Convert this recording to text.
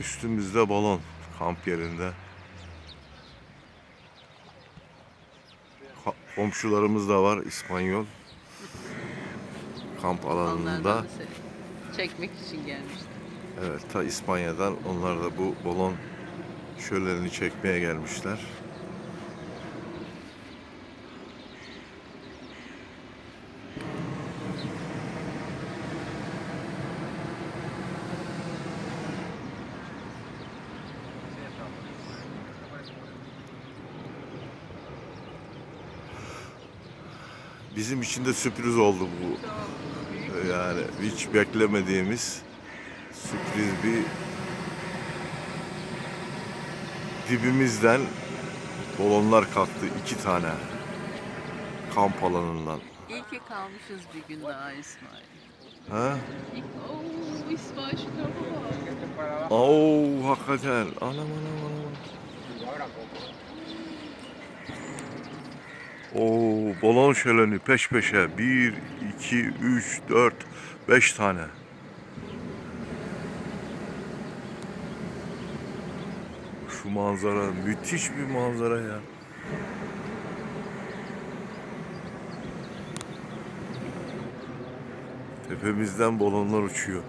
Üstümüzde balon kamp yerinde. Ka- Komşularımız da var İspanyol. Kamp alanında. Da seni çekmek için gelmiştim. Evet ta İspanya'dan onlar da bu balon şöleni çekmeye gelmişler. Bizim için de sürpriz oldu bu. Yani hiç beklemediğimiz sürpriz bir dibimizden balonlar kalktı iki tane kamp alanından. İyi ki kalmışız bir gün daha İsmail. Ha? Oo, İsmail şu tarafa bak. Oo hakikaten. Anam anam anam. Oo balon şöleni peş peşe. Bir, iki, üç, dört, beş tane. Şu manzara müthiş bir manzara ya. Tepemizden balonlar uçuyor.